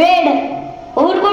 വീട്. ഊർവ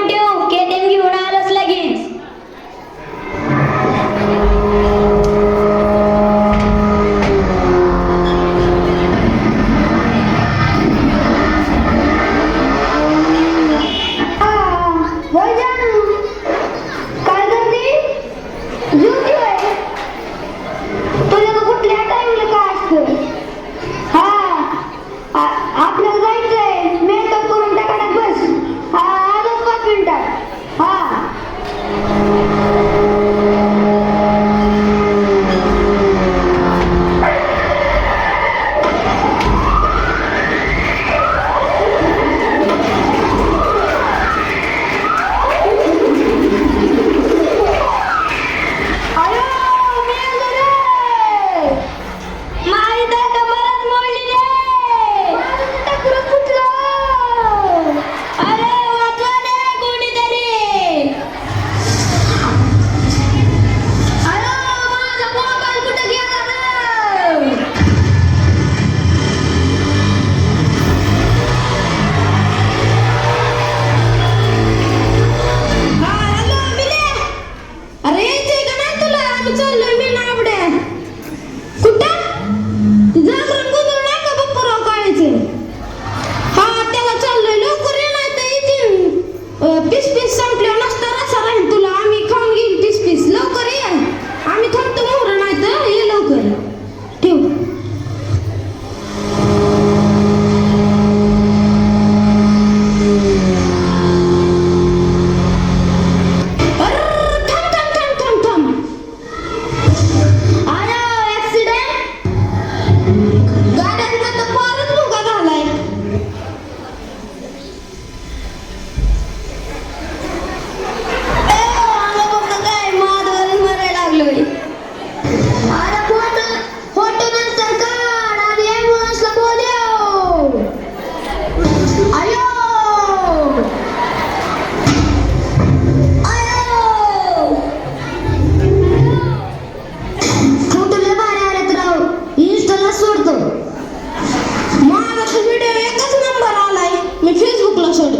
Biz biz sen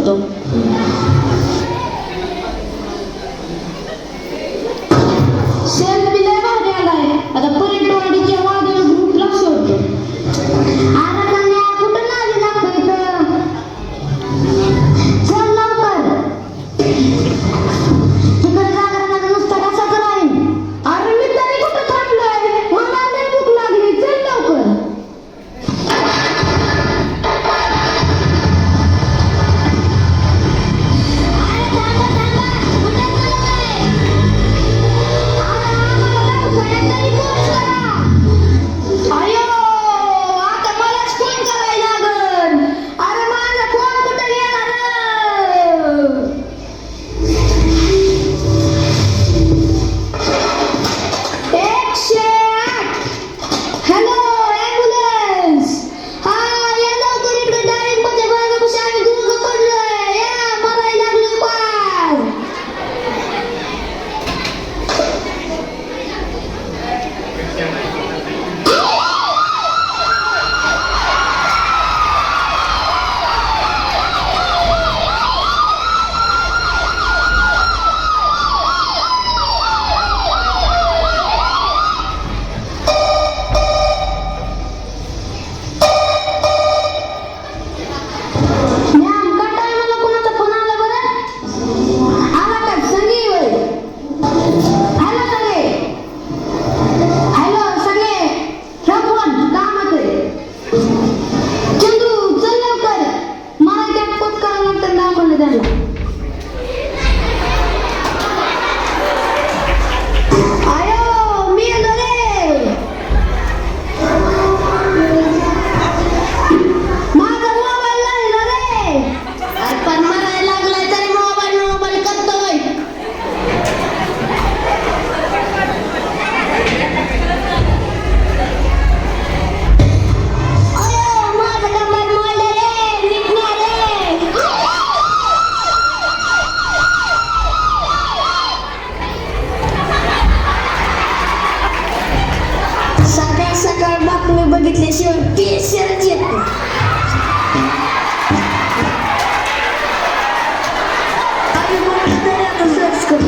tudo. घेतल्याशिवाय पेशरच येत आम्ही मोठ्या सर्च करू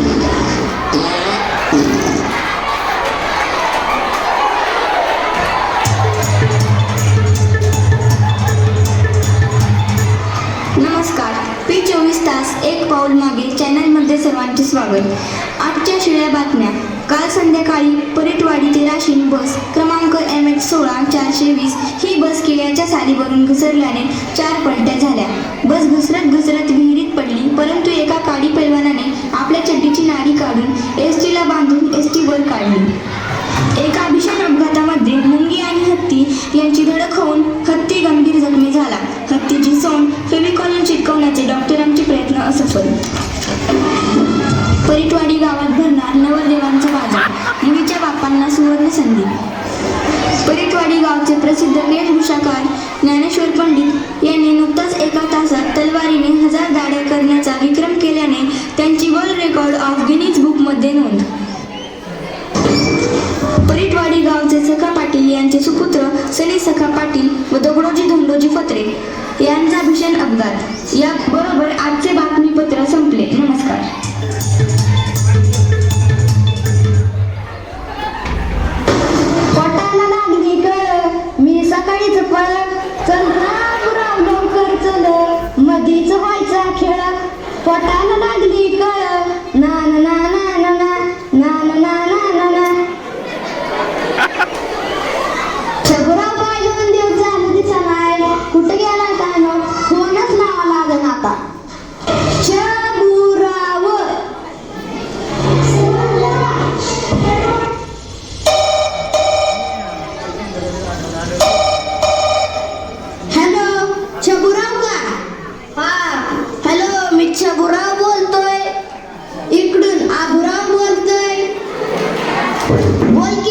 चोवीस तास एक पाऊल मागील चॅनलमध्ये सर्वांचे स्वागत. आजच्या शिळ्या बातम्या. काल संध्याकाळी परिटवाडी ते राशीन बस क्रमांक एम एच सोळा चारशे वीस ही बस किल्ल्याच्या सालीवरून घसरल्याने चार पलट्या झाल्या. बस घसरत घसरत विहिरीत पडली परंतु एका काडी पैलवानाने आपल्या चड्डीची नाडी काढून एस टीला बांधून एस टी वर काढली. एका भीषण अपघातामध्ये मुंगी आणि हत्ती यांची धडक होऊन हत्ती गंभीर जखमी झाला. हत्तीची सोंड फेविकॉलून चिटकवण्याचे डॉक्टर परिटवाडी गावचे प्रसिद्ध वेशभूषाकार ज्ञानेश्वर पंडित यांनी नुकताच एका तासात तलवारीने हजार गाड्या करण्याचा विक्रम केल्याने त्यांची वर्ल्ड रेकॉर्ड ऑफ गिनीज बुकमध्ये नोंद. परीटवाडी गावचे सखा पाटील यांचे सुपुत्र सनी सखा पाटील व दगडोजी धोंडोजी फत्रे यांचा भीषण अपघात. या बरोबर आजचे बातमीपत्र संपले. नमस्कार. പൊട്ടാനടാ നാന നാന Why